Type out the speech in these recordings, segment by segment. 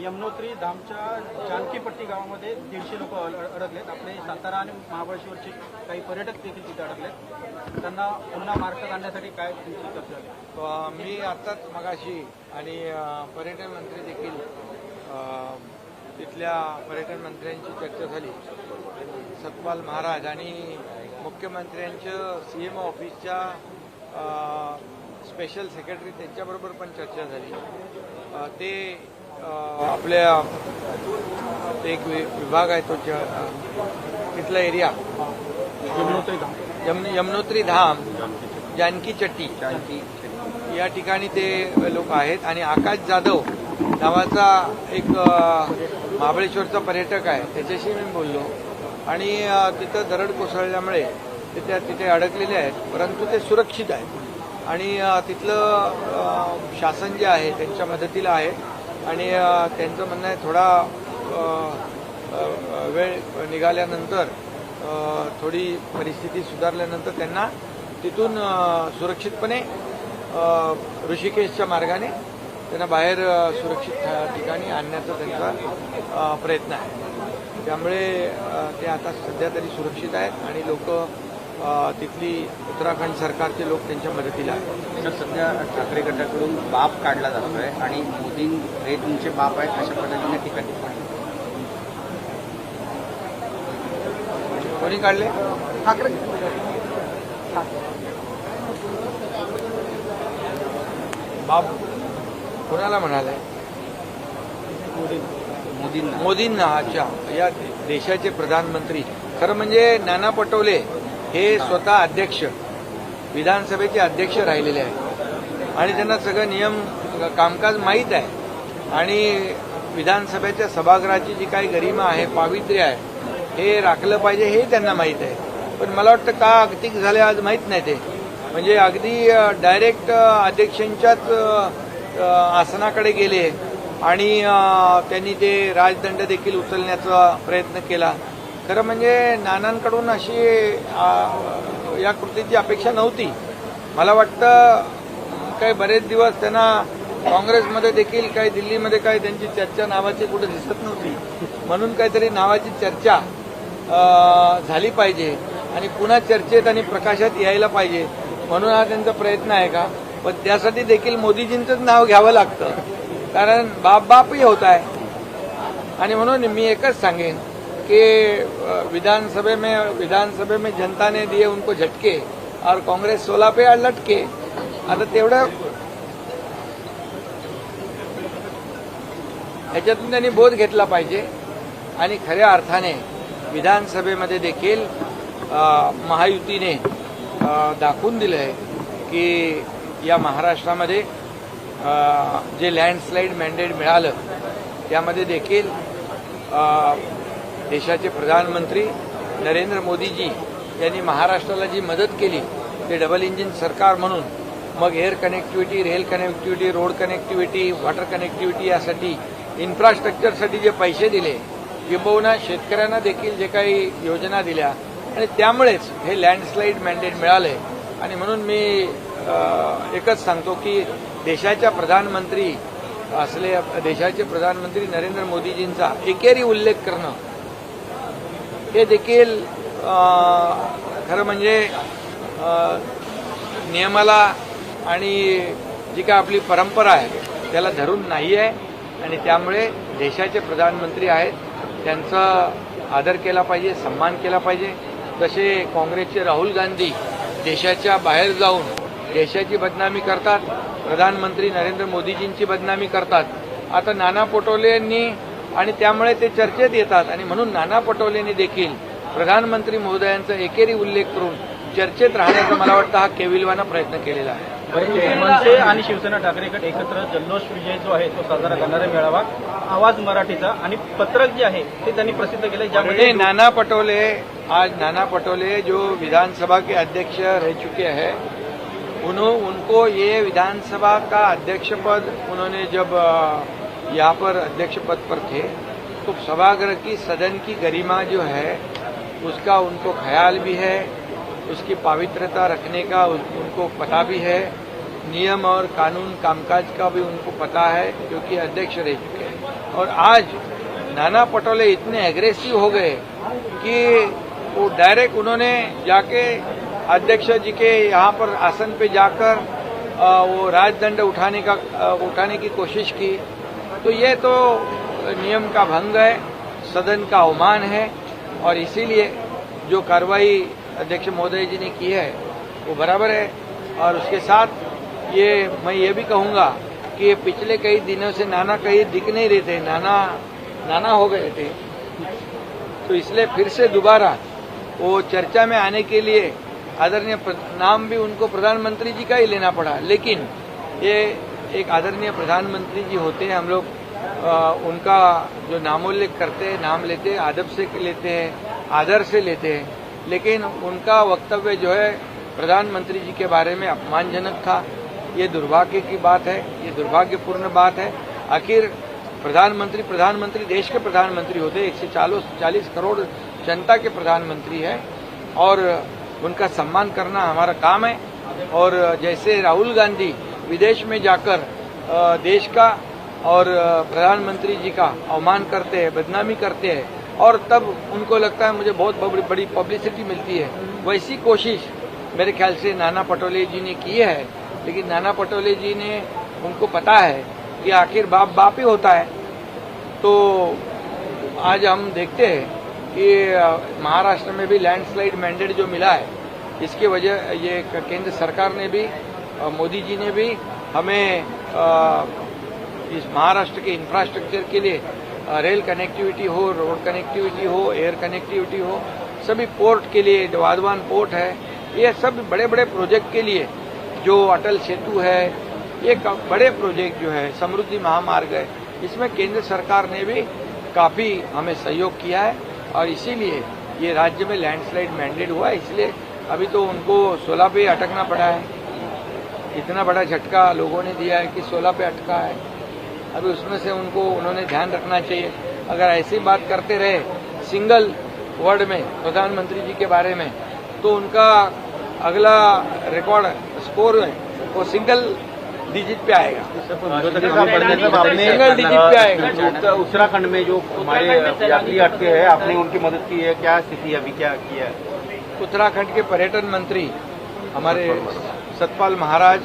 यमुनोत्री धामच्या जानकीपट्टी गावामध्ये दीडशे लोक अडकलेत. आपले सातारा आणि महाबळेश्वरचे काही पर्यटक देखील तिथे अडकलेत. त्यांना पुन्हा मार्गात आणण्यासाठी काय तुमची मी आत्ताच मगाशी आणि पर्यटन मंत्री देखील तिथल्या पर्यटन मंत्र्यांची चर्चा झाली. सतपाल महाराज आणि मुख्यमंत्र्यांच्या सी एम ऑफिसच्या स्पेशल सेक्रेटरी त्यांच्याबरोबर पण चर्चा झाली. ते आपल्या ते एक विभाग आहे तो तिथला एरिया. यमुनोत्री धाम. यम यमुनोत्री धाम जानकी चट्टी. या ठिकाणी ते लोक आहेत आणि आकाश जाधव नावाचा एक महाबळेश्वरचा पर्यटक आहे. त्याच्याशी मी बोललो. आणि तिथं दरड कोसळल्यामुळे ते त्या तिथे अडकलेले आहेत. परंतु ते सुरक्षित आहेत. आणि तिथलं शासन जे आहे त्यांच्या मदतीला आहे. आणि त्यांचं म्हणणं आहे थोडा वेळ निघाल्यानंतर थोडी परिस्थिती सुधारल्यानंतर त्यांना तिथून सुरक्षितपणे ऋषिकेशच्या मार्गाने त्यांना बाहेर सुरक्षित ठिकाणी आणण्याचा त्यांचा प्रयत्न आहे. त्यामुळे ते आता सध्या तरी सुरक्षित आहेत आणि लोक तिथली उत्तराखंड सरकारचे लोक त्यांच्या मदतीला आहेत. सध्या ठाकरे गटाकडून बाप काढला जातोय आणि मोदी हे तुमचे बाप आहेत अशा पद्धतीने टिप्पणी कोणी काढले? ठाकरे. बाब कोणाला म्हणाले? मोदींना. मोदींना. अच्छा. या देशाचे प्रधानमंत्री. खरं म्हणजे नाना पटोले हे स्वतः अध्यक्ष विधानसभेचे अध्यक्ष राहिलेले आहेत. आणि त्यांना सगळं नियम कामकाज माहीत आहे. आणि विधानसभेच्या सभागृहाची जी काही गरिमा आहे पावित्र्य आहे हे राखलं पाहिजे हे त्यांना माहीत आहे. पण मला वाटतं का अगतिक झाले आज माहीत नाही ते. म्हणजे अगदी डायरेक्ट अध्यक्षांच्याच आसनाकडे गेले. आणि त्यांनी ते राजदंड देखील उचलण्याचा प्रयत्न केला. खरं म्हणजे नानांकडून अशी या कृतीची अपेक्षा नव्हती. मला वाटतं काही बरेच दिवस त्यांना काँग्रेसमध्ये देखील काही दिल्लीमध्ये काही त्यांची चर्चा नावाची कुठे दिसत नव्हती. म्हणून काहीतरी नावाची चर्चा झाली पाहिजे आणि पुन्हा चर्चेत आणि प्रकाशात यायला पाहिजे. म्हणून हा त्यांचा प्रयत्न आहे का? पण त्यासाठी देखील मोदीजींचंच नाव घ्यावं लागतं. कारण बाप बापही होत आहे. आणि म्हणून मी एकच सांगेन कि विधानसभा में विधानसभा में जनता ने दिए उनको झटके और कांग्रेस सोलह पे लटके। आता तेवढं ह्याच्यातून त्यांनी बोध घेतला पाहिजे आणि खऱ्या अर्थाने विधानसभेमध्ये देखील महायुतीने दाखवून दिलं आहे की या महाराष्ट्रामध्ये जे लँडस्लाईड मॅन्डेट मिळालं त्यामध्ये देखील देशाचे प्रधानमंत्री नरेंद्र मोदीजी यांनी महाराष्ट्राला जी मदत केली ते डबल इंजिन सरकार म्हणून मग air connectivity rail connectivity road connectivity water connectivity यासाठी इन्फ्रास्ट्रक्चरसाठी जे पैसे दिले किंबहुना शेतकऱ्यांना देखील जे काही योजना दिल्या आणि त्यामुळेच हे लँडस्लाईड मॅन्डेट मिळाले. आणि म्हणून मी एकच सांगतो की देशाच्या प्रधानमंत्री असले देशाचे प्रधानमंत्री नरेंद्र मोदीजींचा एकेरी उल्लेख करणं हे देखील खरं म्हणजे नियमाला आणि जी काय आपली परंपरा आहे त्याला धरून नाही आहे. आणि त्यामुळे देशाचे प्रधानमंत्री आहेत त्यांचा आदर केला पाहिजे सन्मान केला पाहिजे. तसे काँग्रेसचे राहुल गांधी देशाच्या बाहेर जाऊन देशाची बदनामी करतात प्रधानमंत्री नरेंद्र मोदीजींची बदनामी करतात. आता नाना पटोलेंनी आणि त्यामुळे ते चर्चेत येतात. आणि म्हणून नाना पटोलेंनी देखील प्रधानमंत्री महोदयांचा एकेरी उल्लेख करून चर्चेत राहण्याचा मला वाटतं हा केविलवाना प्रयत्न केलेला आहे. मनसे आणि शिवसेना ठाकरे गट एकत्र जल्लोष विजय जो आहे तो साजरा करणारा मेळावा आवाज मराठीचा आणि पत्रक जे आहे ते त्यांनी प्रसिद्ध केलं ज्यामध्ये नाना पटोले आज नाना पटोले जो विधानसभा के अध्यक्ष रह चुके हैं उन्हों उनको ये विधानसभा का अध्यक्ष पद उन्होंने जब यहाँ पर अध्यक्ष पद पर थे। तो सभागृह की सदन की गरिमा जो है, उसका उनको ख्याल भी है, उसकी पवित्रता रखने का उनको पता भी है, नियम और कानून कामकाज का भी उनको पता है क्योंकि अध्यक्ष रह चुके हैं। और आज नाना पटोले इतने एग्रेसिव हो गए कि वो डायरेक्ट उन्होंने जाके अध्यक्ष जी के यहाँ पर आसन पे जाकर वो राजदंड उठाने का उठाने की कोशिश की। तो ये तो नियम का भंग है, सदन का अवमान है, और इसीलिए जो कार्रवाई अध्यक्ष महोदय जी ने की है, वो बराबर है। और उसके साथ ये मैं ये भी कहूँगा कि ये पिछले कई दिनों से नाना कहीं दिख नहीं रहे थे, नाना नाना हो गए थे। तो इसलिए फिर से दोबारा वो चर्चा में आने के लिए आदरणीय नाम भी उनको प्रधानमंत्री जी का ही लेना पड़ा। लेकिन ये एक आदरणीय प्रधानमंत्री जी होते हैं, हम लोग उनका जो नामोल्लेख करते हैं, नाम लेते हैं अदब से लेते हैं, आदर से लेते हैं। लेकिन उनका वक्तव्य जो है, प्रधानमंत्री जी के बारे में अपमानजनक था। ये दुर्भाग्य की बात है, ये दुर्भाग्यपूर्ण बात है। आखिर प्रधानमंत्री प्रधानमंत्री, देश के प्रधानमंत्री होते एक सौ चालीस करोड़ जनता के प्रधानमंत्री है। और उनका सम्मान करना हमारा काम है। और जैसे राहुल गांधी विदेश में जाकर देश का और प्रधानमंत्री जी का अवमान करते हैं, बदनामी करते हैं, और तब उनको लगता है मुझे बहुत बड़ी पब्लिसिटी मिलती है। वैसी कोशिश मेरे ख्याल से नाना पटोले जी ने की है, लेकिन नाना पटोले जी ने उनको पता है कि आखिर बाप बाप ही होता है। तो आज हम देखते हैं कि महाराष्ट्र में भी लैंडस्लाइड मैंडेट जो मिला है, इसकी वजह, ये केंद्र सरकार ने भी मोदी जी ने भी हमें इस महाराष्ट्र के इंफ्रास्ट्रक्चर के लिए रेल कनेक्टिविटी हो रोड कनेक्टिविटी हो एयर कनेक्टिविटी हो, सभी पोर्ट के लिए वाधवान पोर्ट है, ये सब बड़े बड़े प्रोजेक्ट के लिए जो अटल सेतु है, ये बड़े प्रोजेक्ट जो है, समृद्धि महामार्ग है, इसमें केंद्र सरकार ने भी काफ़ी हमें सहयोग किया है और इसीलिए ये राज्य में लैंडस्लाइड मैंडेट हुआ है इसलिए अभी तो उनको 16 पे अटकना पड़ा है। इतना बड़ा झटका लोगों ने दिया है कि 16 पे अटका है। अभी उसमें से उनको उन्होंने ध्यान रखना चाहिए। अगर ऐसी बात करते रहे सिंगल वर्ड में प्रधानमंत्री जी के बारे में तो उनका अगला रिकॉर्ड स्कोर है वो सिंगल डिजिट पे आएगा। सिंगल डिजिट पे आएगा। उत्तराखंड में जो हमारे यात्री अटके हैं आपने उनकी मदद की है? क्या स्थिति अभी क्या किया है? उत्तराखंड के पर्यटन मंत्री हमारे सतपाल महाराज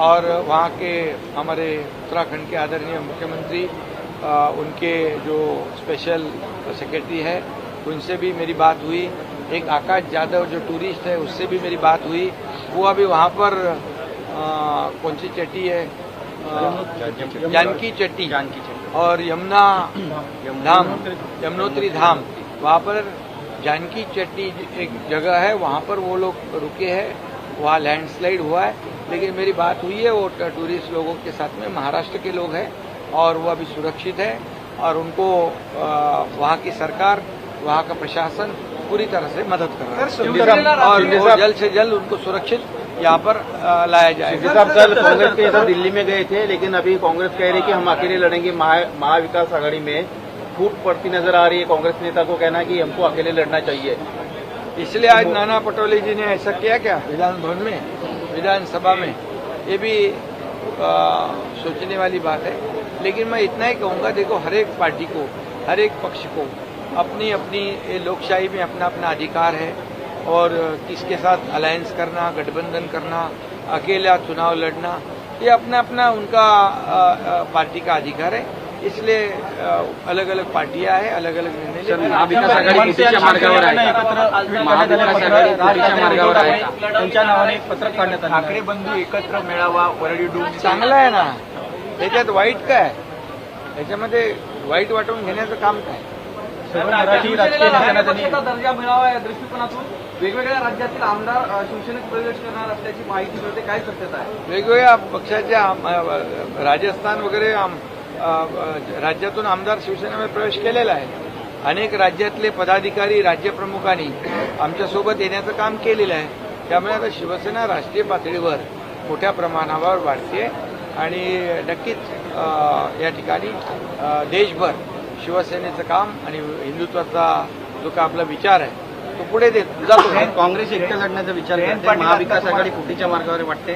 और वहाँ के हमारे उत्तराखंड के आदरणीय मुख्यमंत्री उनके जो स्पेशल सेक्रेटरी है, उनसे भी मेरी बात हुई। एक आकाश यादव जो टूरिस्ट है, उससे भी मेरी बात हुई। वो अभी वहाँ पर कौन सी चट्टी है? जानकी चट्टी जानकी चट्टी। और यमुना धाम, यमुनोत्री धाम। वहाँ पर जानकी चट्टी एक जगह है, वहाँ पर वो लोग रुके हैं। वहाँ लैंडस्लाइड हुआ है। लेकिन मेरी बात हुई है वो टूरिस्ट लोगों के साथ में महाराष्ट्र के लोग हैं और वो अभी सुरक्षित है और उनको वहाँ की सरकार वहाँ का प्रशासन पूरी तरह से मदद कर रहा है। और जल्द से जल्द उनको सुरक्षित यहाँ पर लाया जाएगा। साहब कल कांग्रेस के साथ दिल्ली में गए थे लेकिन अभी कांग्रेस कह रही है कि हम अकेले लड़ेंगे। महाविकास आघाड़ी में फूट पड़ती नज़र आ रही है। कांग्रेस नेता को कहना है कि हमको अकेले लड़ना चाहिए। इसलिए आज नाना पटोले जी ने ऐसा किया क्या? विधान भवन में विधानसभा में। ये भी आ, सोचने वाली बात है। लेकिन मैं इतना ही कहूँगा देखो हर एक पार्टी को हर एक पक्ष को अपनी अपनी लोकशाही में अपना अपना अधिकार है। और किसके साथ अलायंस करना गठबंधन करना अकेला चुनाव लड़ना ये अपना अपना उनका आ, आ, पार्टी का अधिकार है। इसलिए अलग अलग पार्टियां हैं अलग अलग निर्णय लेती हैं। महाविकास आघाडी युतीच्या मार्गावर आहे? महाविकास आघाडी युतीच्या मार्गावर आहे? त्यांच्या नावाने एक पत्रक काढण्यात आलं ठाकरे बंधू एकत्र मेळावा वरळी डूम चांगलं आहे ना? त्याच्यात वाईट काय? त्याच्यामध्ये वाईट वाटून घेण्याचं काम काय? मराठी राजकीय दर्जा मिळावा या दृष्टिकोनातून वेगवेगळ्या राज्यातील आमदार शिवसेनेत प्रवेश करणार असल्याची माहिती मिळते. काय सत्यता आहे? वेगवेगळ्या पक्षाच्या राजस्थान वगैरे राज्यातून आमदार शिवसेनेमध्ये प्रवेश केलेला आहे. अनेक राज्यातले पदाधिकारी राज्यप्रमुखांनी आमच्यासोबत येण्याचं काम केलेलं आहे. त्यामुळे आता शिवसेना राष्ट्रीय पातळीवर मोठ्या प्रमाणावर वाढते आणि नक्कीच या ठिकाणी देशभर शिवसेनेचं काम आणि हिंदुत्वाचा जो का आपला विचार आहे तो पुढे देत जातो. काँग्रेस एकटं लढण्याचा विचार महाविकास आघाडी फुटीच्या मार्गावर वाटते?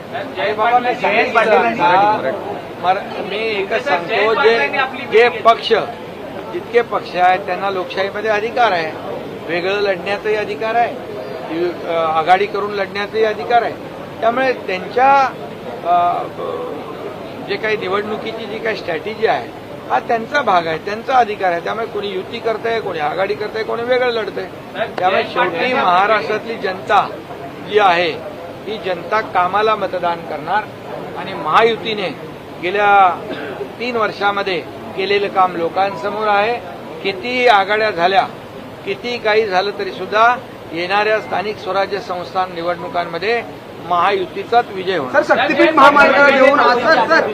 मर- मी एकच सांगतो जे जे पक्ष जितके पक्ष आहेत त्यांना लोकशाहीमध्ये अधिकार आहे. वेगळं लढण्याचाही अधिकार आहे. आघाडी करून लढण्याचाही अधिकार आहे. त्यामुळे त्यांच्या जे काही निवडणुकीची जी काही स्ट्रॅटेजी आहे हा त्यांचा भाग आहे त्यांचा अधिकार आहे. त्यामुळे कोणी युती करतंय कोणी आघाडी करतंय कोणी वेगळं लढतंय. त्यामुळे शेवटी महाराष्ट्रातली जनता जी आहे ही जनता कामाला मतदान करणार आणि महायुतीने गेल्या तीन वर्षामध्ये केलेलं काम लोकांसमोर आहे. किती आघाड्या झाल्या किती काही झालं तरी सुद्धा येणाऱ्या स्थानिक स्वराज्य संस्था निवडणुकांमध्ये महायुतीचाच विजय होणार. सर शक्तीपीठ महामार्ग घेऊन आज सर सर.